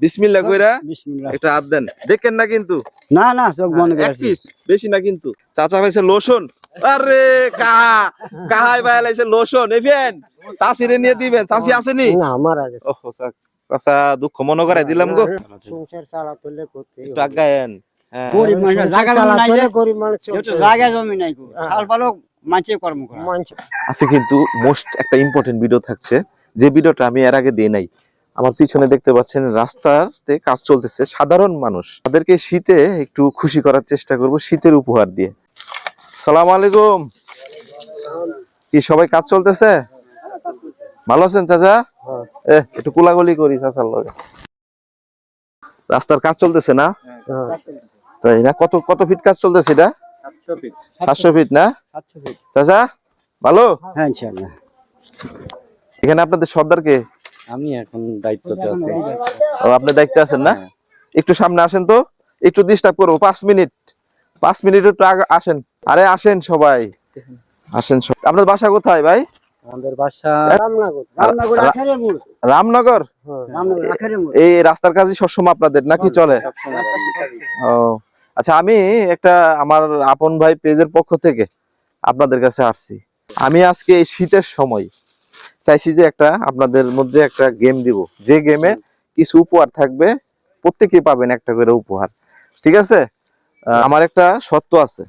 বিসমিল্লাহ কইরা একটা হাত দেন। দেখেন না কিন্তু। না না চোখ বন্ধ করে পিস বেশি না কিন্তু। চাচা পাইছে লোশন আরে কাহা কাহাই ভাই লাইছে লোশন নিয়ে দিবেন। আসেনি? না মারা গেছে ওহ চাচা দুঃখ মনে করাই দিলাম গো। সংসার চালাতে হলে করতে হ্যাঁ। গরিব মানুষ জায়গা জমি নাই যে, গরিব মানুষ যেহেতু জায়গা জমি নাই কো সাল পালো মাছে কর্ম করা। মানুষ আছে কিন্তু মোস্ট একটা ইম্পর্টেন্ট ভিডিও থাকছে। যে ভিডিওটা আমি এর আগে দিই নাই আমার পিছনে দেখতে পাচ্ছেন রাস্তাতে কাজ চলতেছে সাধারণ মানুষ। তাদেরকে শীতে একটু খুশি করার চেষ্টা করব শীতের উপহার দিয়ে। সালাম আলাইকুম। কি সবাই কাজ চলতেছে? ভালো আছেন চাচা? একটু কোলাগুলি করি চাচার লগে। রাস্তার কাজ চলতেছে না? তাই না? কত কত ফিট কাজ চলতেছে এটা? সাতশো ফিট না? চাচা ভালো? হ্যাঁ এখানে আপনাদের সর্দার কে আমি এখন দায়িত্বতে আছি। ও আপনি দায়িত্বে আছেন না? একটু সামনে আসেন তো একটু ডিস্টার্ব করব পাঁচ মিনিট। পাঁচ মিনিট একটু আগে আসেন। আরে আসেন সবাই। আসেন সব- আপনার বাসা কোথায় ভাই? আমাদের বাসা রামনগর। মোড় এই রাস্তার কাজই সবসময় আপনাদের নাকি চলে? ও আচ্ছা আমি একটা আমার আপন ভাই পেজের পক্ষ থেকে আপনাদের কাছে আসছি। আমি আজকে এই শীতের সময় চাইছি যে একটা আপনাদের মধ্যে একটা গেম দিব। যে গেমে কিছু উপহার থাকবে প্রত্যেকেই পাবেন একটা করে উপহার। ঠিক আছে? আমার একটা সত্য আছে।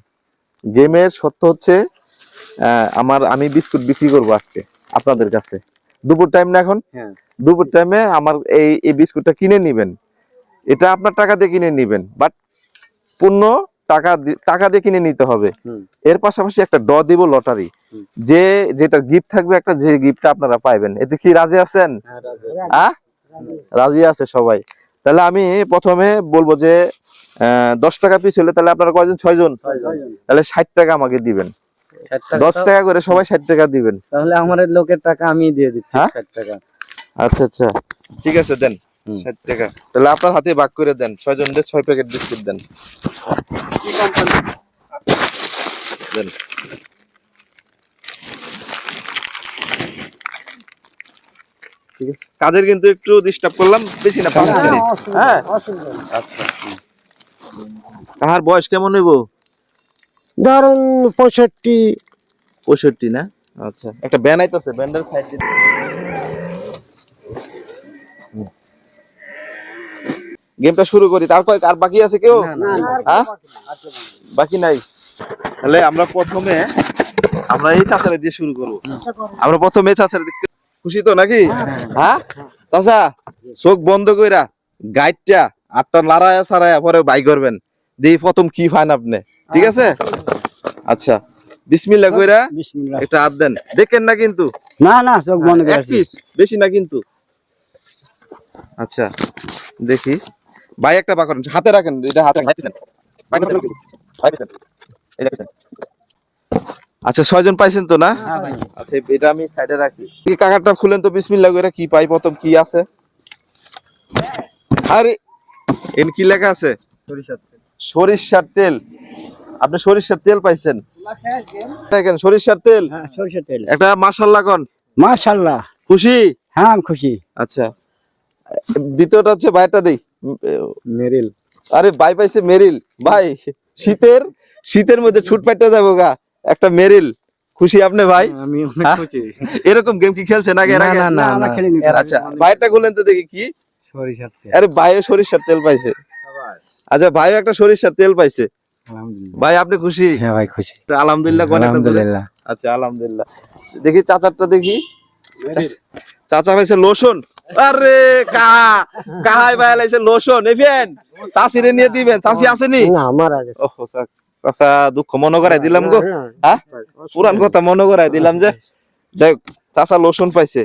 গেমের সত্য হচ্ছে আমার আমি বিস্কুট বিক্রি করব আজকে আপনাদের কাছে। দুপুর টাইম না এখন? হ্যাঁ। দুপুর টাইমে আমার এই এই বিস্কুটটা কিনে নিবেন। এটা আপনার টাকা দিয়ে কিনে নিবেন। বাট পূর্ণ টাকা টাকা দিয়ে কিনে নিতে হবে। এর পাশাপাশি একটা ড দিব লটারি। যে যেটা গিফট থাকবে একটা যে গিফটটা আপনারা পাইবেন। এতে কি রাজি আছেন? আহ রাজি আছে। সবাই। তাহলে আমি প্রথমে বলব যে দশ টাকা পিস হলে তাহলে আপনারা কয়জন? ছয়জন? তাহলে ষাট টাকা আমাকে দিবেন। দশ টাকা করে সবাই ষাট টাকা দিবেন। তাহলে আমার লোকের টাকা আমি দিয়ে দিচ্ছি হ্যাঁ? ষাট টাকা। আচ্ছা আচ্ছা। ঠিক আছে দেন। ষাট টাকা। তাহলে আপনার হাতে ভাগ করে দেন। ছয়জন ছয় প্যাকেট বিস্কুট দেন। দেন। ঠিক আছে। কাজের কিন্তু একটু ডিস্টার্ব করলাম। বেশি না পাঁচ মিনিট। হ্যাঁ। আচ্ছা। কাহার বয়স কেমন হইব? ধরেন পঁয়ষট্টি। পঁয়ষট্টি না? আচ্ছা। একটা ব্যান আইতাছে ব্যান্ডের সাইড গেমটা শুরু করি। তার কয়েক আর বাকি আছে কেউ? হ্যাঁ? বাকি নাই তাহলে আমরা প্রথমে আমরা এই চাচারে দিয়ে শুরু করব। আমরা প্রথমে চাচারে খুশি তো নাকি? হ্যাঁ? চাচা চোখ বন্ধ কইরা গাইডটা আটটা লাড়ায়া সারায়া পরে বাই করবেন। দিয়ে প্রথম কি ফাইন আপনি? ঠিক আছে? আচ্ছা। বিসমিল্লাহ কইরা বিসমিল্লাহ। একটা হাত দেন। দেখেন না কিন্তু। না না চোখ বন্ধ করে বেশি না কিন্তু। আচ্ছা দেখি। ভাই একটা বাকর হাতে রাখেন এটা হাতে। আচ্ছা ছয়জন পাইছেন তো না? হ্যাঁ আচ্ছা এটা আমি সাইডে রাখি। এই কাকারটা খুলেন তো বিসমিল্লাহ করে কি পাই প্রথম কি আছে? আরে এন কি লেখা আছে? সরিষার তেল। আপনি সরিষার তেল পাইছেন? দেখেন সরিষার তেল। হ্যাঁ সরষের তেল। একটা মাশাল্লাহ কন। মাশাআল্লাহ খুশি? হ্যাঁ খুশি। আচ্ছা। দ্বিতীয়টা হচ্ছে বাইটা দেই। মেরিল। আরে বাই পাইছে মেরিল। ভাই শীতের শীতের মধ্যে ছুট পাইতে যাব গা। একটা মেরিল। খুশি আপনি ভাই? আমি অনেক হ্যাঁ? খুশি। এরকম গেম কি খেলছেন আগে না আগে? না না না খেলিনি। আচ্ছা। ভাইটা গুলেন তো দেখি কি? সরিষার তেল। আরে ভাইও সরিষার তেল পাইছে। আচ্ছা ভাইও একটা সরিষার তেল পাইছে। আলহামদুলিল্লাহ। ভাই আপনি খুশি? হ্যাঁ ভাই খুশি। আলহামদুলিল্লাহ কোন একটা আলহামদুলিল্লাহ। আচ্ছা আলহামদুলিল্লাহ। দেখি চাচারটা দেখি। চাচা পাইছে লোশন। আরে কাহা কাহাই ভাই লাইছে লোশন এফেন চাষিরে নিয়ে দিবেন চাষি আসেনি? না আমার আছে ওহো চা- চাচা দুঃখ মনে করাই দিলাম গো। হ্যাঁ? পুরান কথা মনে করাই দিলাম যে যাই চাচা লোশন পাইছে।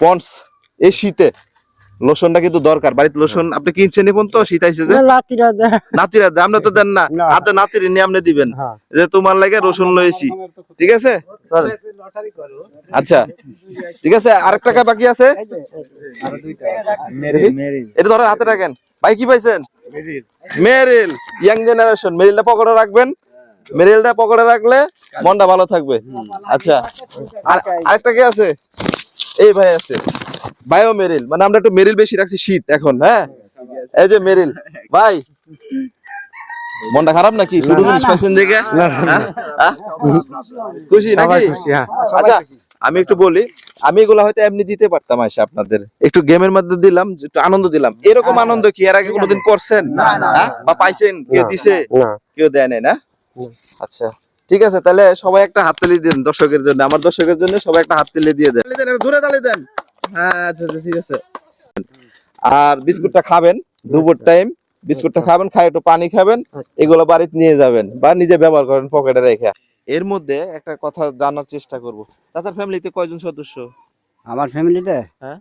পন্স এই শীতে লোশনটা কিন্তু দরকার। বাড়িতে লোশন আপনি কিনছেন এখন তো শীত আইছে যে নাতিরা দেন, আপনি তো দেন না। হাতে নাতির নিয়ে আপনি দিবেন। হ্যাঁ। যে তোমার লাগে রসুন লয়েছি ঠিক আছে। আচ্ছা। ঠিক আছে আরেক টাকা বাকি আছে? মেরিল মেরিল। এটা ধরেন হাতে রাখেন। ভাই কি পাইছেন? মেরিল। Young generation. মেরিলটা পকেটে রাখবেন। মেরিলটা পকেটে রাখলে মনটা ভালো থাকবে। আচ্ছা। আর আরেকটা কি আছে? এই ভাই আছে। বায়ো মেরিল মানে আমরা একটু মেরিল বেশি রাখছি শীত এখন হ্যাঁ? এই যে মেরিল ভাই। মনটা খারাপ নাকি? শুধু না, জিনিস পাইছেন দেখে? হ্যাঁ? খুশি নাকি? হ্যাঁ। আচ্ছা আমি একটু বলি আমি এগুলো হয়তো এমনি দিতে পারতাম আইসা আপনাদের। একটু গেমের মধ্যে দিলাম একটু আনন্দ দিলাম। এরকম আনন্দ কি? এর আগে কোনোদিন করছেন? হ্যাঁ? বা পাইছেন? কেউ দিছে? কেউ দেয় নাই না। আচ্ছা ঠিক আছে তাহলে সবাই একটা হাততালি দেন দর্শকের জন্য। আমার দর্শকের জন্য সবাই একটা হাততালি দিয়ে দেন, জোরে তালি দেন। হ্যাঁ আচ্ছা আচ্ছা ঠিক আছে। আর বিস্কুটটা খাবেন দুপুর টাইম বিস্কুটটা খাবেন খাই একটু পানি খাবেন এগুলো বাড়িতে নিয়ে যাবেন বা নিজে ব্যবহার করেন পকেটে রেখে। এর মধ্যে একটা কথা জানার চেষ্টা করব। চাচার ফ্যামিলিতে কয়জন সদস্য? আমার ফ্যামিলিতে হ্যাঁ?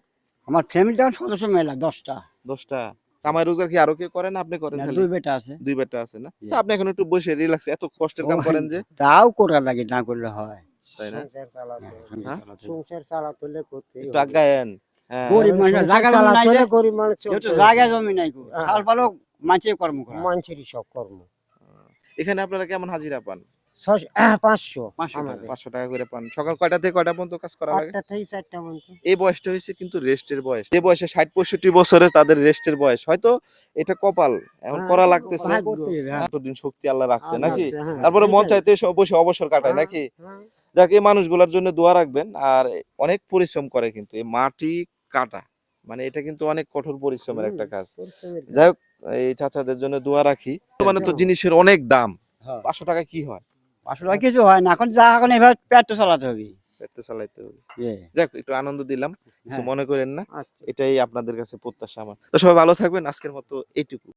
আমার ফ্যামিলিতে আমার সদস্য মেলা দশটা। দশটা। কামাই রোজগার কি আরও কেউ করেন আপনি করেন দুই বেটা আছে। দুই বেটা আছে না? আপনি এখন একটু বসে রিল্যাক্স এত কষ্টের কাম করেন যে। তাও করার লাগে না করলে হয়। তাই না? সংসার চালাতে হ্যাঁ? সংসার চালাতে হলে করতে একটু আগায়েন। হ্যাঁ। গরিব মানুষের জায়গা জমি নাই গরিব মানুষ জায়গা জমি নাই গো হ্যাঁ। পালো মাছে কর্ম করা। মানুষেরই সব কর্ম। এখানে আপনারা কেমন হাজিরা পান? পাঁচশো পাঁচশো টাকা। আমাদের। পাঁচশো টাকা করে পান। সকাল কয়টা থেকে কয়টা পর্যন্ত কাজ করা লাগে? আটটা থেকে চারটা পর্যন্ত। এই বয়সটা হয়েছে কিন্তু রেস্টের বয়স। এই বয়সে ষাট পঁয়ষট্টি বছরে তাদের রেস্টের বয়স। হয়তো এটা কপাল এখন করা লাগতেছে। এতদিন শক্তি আল্লাহ রাখছে নাকি। তারপরে মন। চাইতে সব বসে অবসর কাটায় নাকি। যাক এই মানুষগুলোর জন্য দোয়া রাখবেন। আর অনেক পরিশ্রম করে কিন্তু এই মাটি কাটা মানে এটা কিন্তু অনেক কঠোর পরিশ্রমের একটা কাজ। যাই হোক এই চাচাদের জন্য দোয়া রাখি। মানে তো জিনিসের অনেক দাম। হ্যাঁ। পাঁচশো টাকা কি হয়? পাঁচশো টাকা কিছু হয় না। এখন যা এখন এবার পেট চালাতে হবে। পেট চালাইতে হবে। যাক একটু আনন্দ দিলাম। কিছু হ্যাঁ। মনে করেন না। আচ্ছা। এটাই আপনাদের কাছে প্রত্যাশা আমার। তো সবাই ভালো থাকবেন। আজকের মতো এইটুকু।